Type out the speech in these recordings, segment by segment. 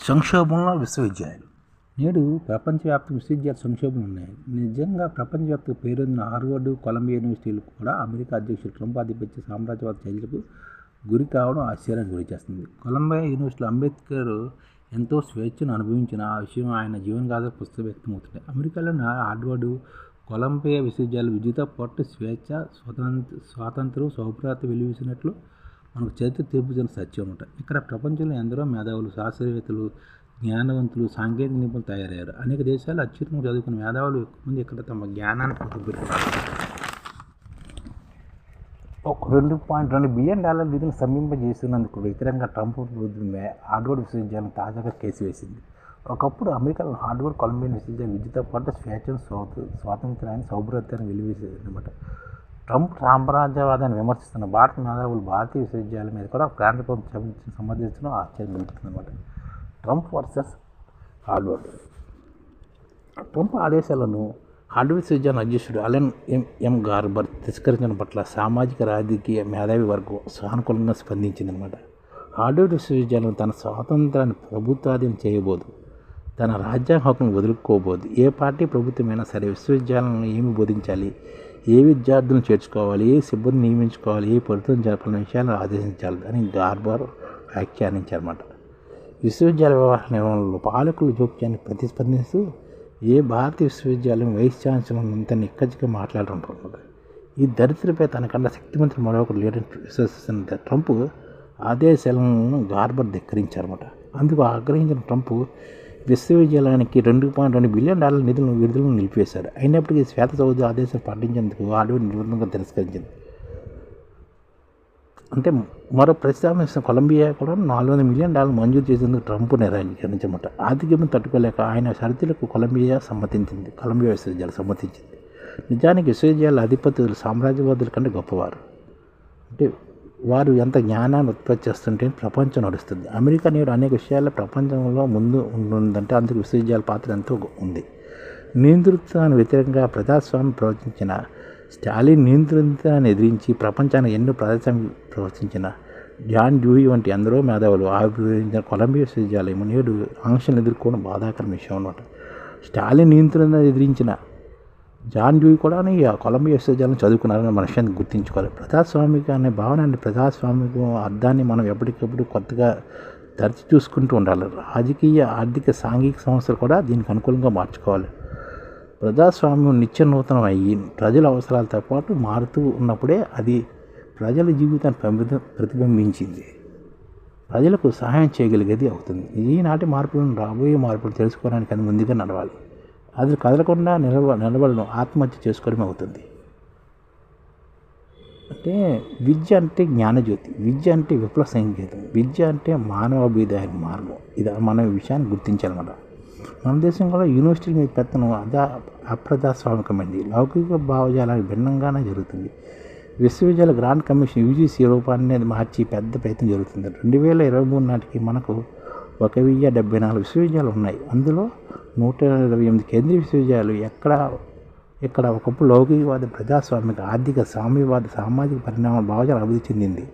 సంక్షోభంలో విశ్వవిద్యాలయాలు నేడు ప్రపంచవ్యాప్త విశ్వవిద్యాలయ సంక్షోభం ఉన్నాయి. నిజంగా ప్రపంచవ్యాప్త పేరొందిన హార్వర్డ్ కొలంబియా యూనివర్సిటీలు కూడా అమెరికా అధ్యక్షుడు ట్రంప్ ఆధిపత్య సామ్రాజ్యవాద చర్యలకు గురి కావడం ఆశ్చర్యానికి గురి చేస్తుంది. కొలంబియా యూనివర్సిటీలో అంబేద్కర్ ఎంతో స్వేచ్ఛను అనుభవించిన ఆ విషయం ఆయన జీవనగాథ పుస్తకం వ్యక్తమవుతుంది. అమెరికాలోని హార్వర్డ్ కొలంబియా విశ్వవిద్యాలయ విద్యుత పాటు స్వేచ్ఛ స్వతంత్ర స్వాతంత్రం సౌభ్రాత వెలువసినట్లు మనకు చరిత్ర తీర్పుతున్న సత్యం అనమాట ఇక్కడ ప్రపంచంలో ఎందరో మేధావులు శాస్త్రవేత్తలు జ్ఞానవంతులు సాంకేతిక నిపుణులు తయారయ్యారు. అనేక దేశాలు అత్యుత్తమ చదువుకున్న మేధావులు ఎక్కువ మంది ఇక్కడ తమ జ్ఞానాన్ని పొందుపెట్టుకున్నారు ఒక రెండు పాయింట్ రెండు బిలియన్ డాలర్ల నిధులు సమీపింపజేస్తున్నందుకు వ్యతిరేకంగా ట్రంప్ ప్రభుత్వం హార్డ్వర్డ్ విశ్వవిద్యాలయం తాజాగా కేసు వేసింది. ఒకప్పుడు అమెరికాలో హార్వర్డ్ కొలంబియన్ విశ్వవిద్యాలయం విద్యతో పాటు స్వేచ్ఛను స్వాతంత్రాన్ని సౌభ్రతాన్ని వెలివేసేది అనమాట ట్రంప్ సామ్రాజ్యవాదాన్ని విమర్శిస్తున్న భారత మేధావులు భారతీయ విశ్వవిద్యాలయం మీద కూడా కేంద్ర ప్రభుత్వం సంబంధించిన ఆశ్చర్యం కలుగుతుంది అనమాట ట్రంప్ వర్సెస్ హార్డ్వర్డ్ ట్రంప్ ఆదేశాలను హార్వర్డ్ విశ్వవిద్యాలయం అధ్యక్షుడు అలెన్ ఎం ఎం గార్బర్ తిరస్కరించడం పట్ల సామాజిక రాజకీయ మేధావి వర్గం సానుకూలంగా స్పందించిందనమాట హార్వర్డ్ విశ్వవిద్యాలయం తన స్వాతంత్రాన్ని ప్రభుత్వాధీనం చేయబోదు. తన రాజ్యాంగ హక్కును వదులుకోబోదు. ఏ పార్టీ ప్రభుత్వమైనా సరే విశ్వవిద్యాలయంలో ఏమి బోధించాలి? ఏ విద్యార్థులను చేర్చుకోవాలి ఏ సిబ్బంది నియమించుకోవాలి ఏ ప్రభుత్వం జరపాలనే విషయాలను ఆదేశించాలి అని గార్బర్ వ్యాఖ్యానించారన్నమాట. విశ్వవిద్యాలయ వ్యవహార నిర్వహణలో పాలకుల జోక్యాన్ని ప్రతిస్పందిస్తూ ఏ భారతీయ విశ్వవిద్యాలయం వైస్ ఛాన్సలర్ ఇంత నిక్కచ్చిగా మాట్లాడుతుంటున్నారు ఈ దరిద్రపై తనకన్నా శక్తిమంతులు మరొకరు లేడని విశ్వసిస్తున్న ట్రంప్ ఆదేశాలను గార్బర్ ధిక్కరించారన్నమాట. అందుకు ఆగ్రహించిన ట్రంప్ విశ్వవిద్యాలయానికి రెండు పాయింట్ రెండు బిలియన్ డాలర్ల నిధులను విడుదలను నిలిపివేశారు. అయినప్పటికీ శ్వేత చౌదరి ఆదేశం పాటించేందుకు హార్వర్డ్ నిర్బంధంగా తిరస్కరించింది. అంటే మరో ప్రతిష్టాపన కొలంబియా కూడా నాలుగు వందల మిలియన్ డాలర్ మంజూరు చేసేందుకు ట్రంప్ నిరాకరించమాట ఆర్థికంగా తట్టుకోలేక ఆయన షరతులకు కొలంబియా సమ్మతించింది. కొలంబియా విశ్వవిద్యాలయం సమ్మతించింది. నిజానికి విశ్వవిద్యాలయ అధిపతులు సామ్రాజ్యవాదుల కంటే గొప్పవారు. అంటే వారు ఎంత జ్ఞానాన్ని ఉత్పత్తి చేస్తుంటే ప్రపంచం నడుస్తుంది. అమెరికా నేడు అనేక విషయాల్లో ప్రపంచంలో ముందు ఉందంటే అందుకు విశ్వవిద్యాలయ పాత్ర ఎంతో ఉంది. నియంతృత్వాన్ని వ్యతిరేకంగా ప్రజాస్వామ్యం ప్రవచించిన స్టాలిన్ నియంత్రణను ఎదిరించి ప్రపంచానికి ఎన్నో ప్రజాస్వామ్యం ప్రవచించిన జాన్ డ్యూయి వంటి ఎందరో మేధావులు ఆవిర్భవించిన కొలంబియా విశ్వవిద్యాలయం నేడు ఆంక్షలను ఎదుర్కోవడం బాధాకరమైన విషయం అన్నమాట. స్టాలిన్ నియంత్రణ ఎదిరించిన జాన్ డ్యూయి కూడా ఈ కొలంబియా విశ్వవిద్యాలయం చదువుకున్నారని మన విషయాన్ని గుర్తించుకోవాలి. ప్రజాస్వామిక అనే భావన అంటే ప్రజాస్వామిక అర్థాన్ని మనం ఎప్పటికప్పుడు కొత్తగా తరచి చూసుకుంటూ ఉండాలి. రాజకీయ ఆర్థిక సాంఘిక సంస్థలు కూడా దీనికి అనుకూలంగా మార్చుకోవాలి. ప్రజాస్వామ్యం నిత్య నూతనం అయ్యి ప్రజల అవసరాలతో పాటు మారుతూ ఉన్నప్పుడే అది ప్రజల జీవితాన్ని ప్రతిబింబించింది. ప్రజలకు సహాయం చేయగలిగేది అవుతుంది. ఈనాటి మార్పులను రాబోయే మార్పులు తెలుసుకోవడానికి అది ముందుగా నడవాలి. అది కదలకుండా నిలవ నిలబడడం ఆత్మహత్య చేసుకోవడం అవుతుంది. అంటే విద్య అంటే జ్ఞానజ్యోతి. విద్య అంటే విప్లవ సంగీతం విద్య అంటే మానవాభిదాయ మార్గం. ఇది మనం ఈ విషయాన్ని గుర్తించాలన్నమాట. మన దేశంలో యూనివర్సిటీ మీద పెత్తనం అదా అప్రజాస్వామికమైంది. లౌకిక భావజాలానికి భిన్నంగానే జరుగుతుంది. విశ్వవిద్యాలయ గ్రాంట్ కమిషన్ యూజీసీ రూపాన్ని మార్చి పెద్ద ప్రయత్నం జరుగుతుంది. రెండు వేల ఇరవై మూడు నాటికి మనకు ఒక వెయ్యి డెబ్బై నాలుగు విశ్వవిద్యాలయాలు ఉన్నాయి. అందులో నూట ఇరవై ఎనిమిది కేంద్రీయ విశ్వవిద్యాలయాలు ఎక్కడ ఇక్కడ ఒకప్పుడు లౌకికవాద ప్రజాస్వామిక ఆర్థిక సామ్యవాద సామాజిక పరిణామ భావజాలం అభివృద్ధి చెందింది.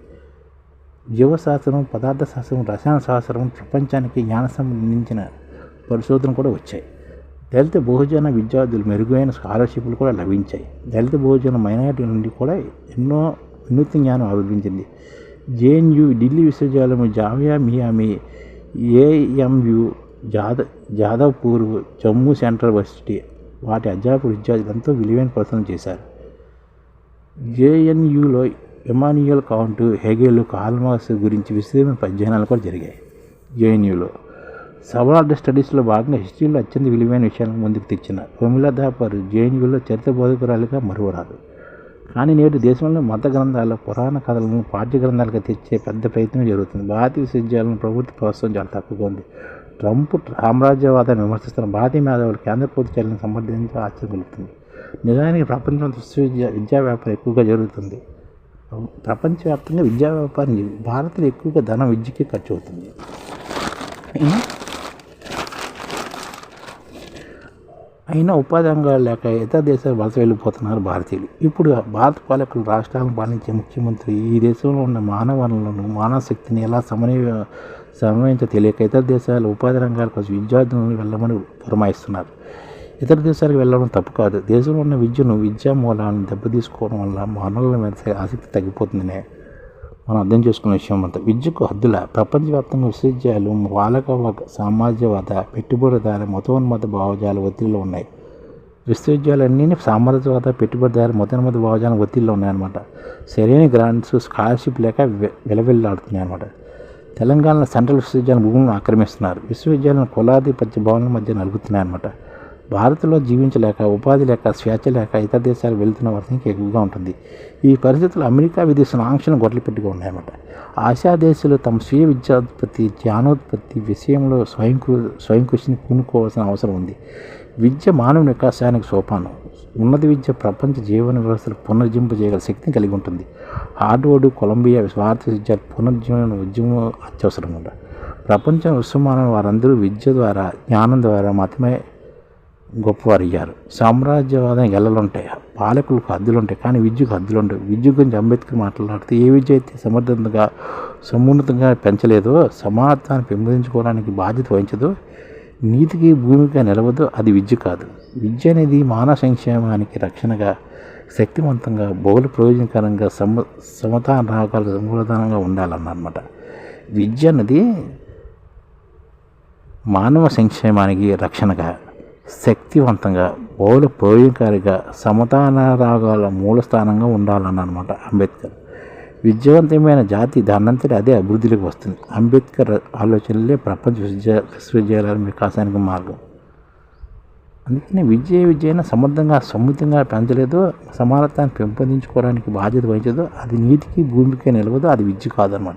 జీవశాస్త్రం పదార్థ శాస్త్రం రసాయన శాస్త్రం ప్రపంచానికి జ్ఞాన సంబంధించిన పరిశోధనలు కూడా వచ్చాయి. దళిత బహుజన విద్యార్థులు మెరుగైన స్కాలర్షిప్లు కూడా లభించాయి. దళిత బహుజన మైనారిటీ నుండి కూడా ఎన్నో వినూత్న జ్ఞానం అభివృద్ధించింది జేఎన్యు ఢిల్లీ విశ్వవిద్యాలయం జామియా మియామి ఏఎంయు జాద జాదవ్పూర్ జమ్మూ సెంట్రల్ వర్సిటీ వాటి అధ్యాపకులు విద్యార్థులు ఎంతో విలువైన పరిశోధన చేశారు. జేఎన్యులో ఎమాన్యుయల్ కౌంటు హెగేలు కాల్మాస్ గురించి విస్తృతమైన అధ్యయనాలు కూడా జరిగాయి. జేఎన్యులో సవార్డ్ స్టడీస్లో భాగంగా హిస్టరీలో అత్యంత విలువైన విషయాలను ముందుకు తెచ్చిన ప్రమిళ దాపర్ జేఎన్యులో చరిత్ర బోధకురాలుగా మరువరాదు. కానీ నేడు దేశంలో మత గ్రంథాలు పురాణ కథలను పాఠ్య గ్రంథాలుగా తెచ్చే పెద్ద ప్రయత్నం జరుగుతుంది. భారతీయ విశ్వవిద్యాలయం ప్రభుత్వ ప్రోత్సాహం చాలా తక్కువగా ఉంది. ట్రంప్ సామ్రాజ్యవాదాన్ని విమర్శిస్తున్న భారతీయ మేధావులు కేంద్ర ప్రభుత్వ చర్యలను సమర్థించి ఆశ్చర్యం నిజానికి ప్రపంచంలో విశ్వవిద్యా విద్యా వ్యాపారం ఎక్కువగా జరుగుతుంది. ప్రపంచవ్యాప్తంగా విద్యా వ్యాపారం భారత్లో ఎక్కువగా ధనం విద్యకే ఖర్చు అవుతుంది. అయినా ఉపాధి రంగాలు లేక ఇతర దేశాలు వలస వెళ్ళిపోతున్నారు భారతీయులు. ఇప్పుడు భారత పాలకులు రాష్ట్రాలను పాలించే ముఖ్యమంత్రి ఈ దేశంలో ఉన్న మానవ వనరులను మానవ శక్తిని ఎలా సమన్వయ సమన్వయించ తెలియక ఇతర దేశాల ఉపాధి రంగాల కోసం విద్యార్థులను వెళ్ళమని పురమాయిస్తున్నారు. ఇతర దేశాలకు వెళ్ళడం తప్పు కాదు. దేశంలో ఉన్న విద్యను విద్యా మూలాలను దెబ్బతీసుకోవడం వల్ల మానవుల మీద ఆసక్తి తగ్గిపోతుందనే మనం అర్థం చేసుకున్న విషయం అంతా. విద్యకు హద్దుల ప్రపంచవ్యాప్తంగా విశ్వవిద్యాలయాలు వాలకవాద సామాజ్యవాద పెట్టుబడిదారి మతోన్మత భావజాల ఒత్తిడిలో ఉన్నాయి. విశ్వవిద్యాలయాలన్నీ సామర్థ్యవాద పెట్టుబడిదారు మొదటి భావజాల ఒత్తిడిలో ఉన్నాయన్నమాట. సరైన గ్రాంట్స్ స్కాలర్షిప్ లేక వె- అనమాట తెలంగాణలో సెంట్రల్ విశ్వవిద్యాలయం భూములను ఆక్రమిస్తున్నారు. విశ్వవిద్యాలయం కులాధిపత్య భవనాల మధ్య నలుగుతున్నాయి అనమాట భారత్లో జీవించలేక ఉపాధి లేక స్వేచ్ఛ లేక ఇతర దేశాలకు వెళ్తున్న వారి సంఖ్య ఎక్కువగా ఉంటుంది. ఈ పరిస్థితులు అమెరికా విధిస్తున్న ఆంక్షలను గొడవపెట్టుగా ఉన్నాయన్నమాట. ఆసియా దేశాలు తమ స్వీయ విద్యోత్పత్తి జ్ఞానోత్పత్తి విషయంలో స్వయం స్వయం కృషిని పూనుకోవాల్సిన అవసరం ఉంది. విద్య మానవ వికాసానికి సోపానం. ఉన్నత విద్య ప్రపంచ జీవన వ్యవస్థలు పునర్జింపు చేయగల శక్తిని కలిగి ఉంటుంది. హార్డ్వర్డ్ కొలంబియా భారత విద్య పునర్జీవన ఉద్యమం అత్యవసరం కూడా ప్రపంచం విశ్వమానం వారందరూ విద్య ద్వారా జ్ఞానం ద్వారా మాత్రమే గొప్పవారు అయ్యారు సామ్రాజ్యవాదం ఎల్లలుంటాయి. పాలకులకు హద్దులుంటాయి. కానీ విద్యకు హద్దులుంటాయి విద్య గురించి అంబేద్కర్ మాట్లాడితే ఏ విద్య అయితే సమర్థంగా సమున్నతంగా పెంచలేదో సమానత్వాన్ని పెంపొందించుకోవడానికి బాధ్యత వహించదో నీతికి భూమిగా నిలవదో అది విద్య కాదు. విద్య అనేది మానవ సంక్షేమానికి రక్షణగా శక్తివంతంగా బహుళ ప్రయోజనకరంగా సమ సమతాన రాగాలు సమూలధానంగా ఉండాలన్నమాట. విద్య అన్నది మానవ సంక్షేమానికి రక్షణగా శక్తివంతంగా బహుళ ప్రయోజనకారిగా సమతాన రాగాల మూల స్థానంగా ఉండాలన్నమాట అంబేద్కర్. విద్యావంతమైన జాతి దానంతటి అదే అభివృద్ధిలోకి వస్తుంది. అంబేద్కర్ ఆలోచనలే ప్రపంచ విశ్వ విశ్వవిద్యాలయాల వికాసానికి మార్గం. అందుకని విద్య విద్యను సమర్థంగా సముద్రంగా పెంచలేదో సమానత్వాన్ని పెంపొందించుకోవడానికి బాధ్యత వహించదో అది నీతికి భూమికి నిలవదో అది విద్య కాదనమాట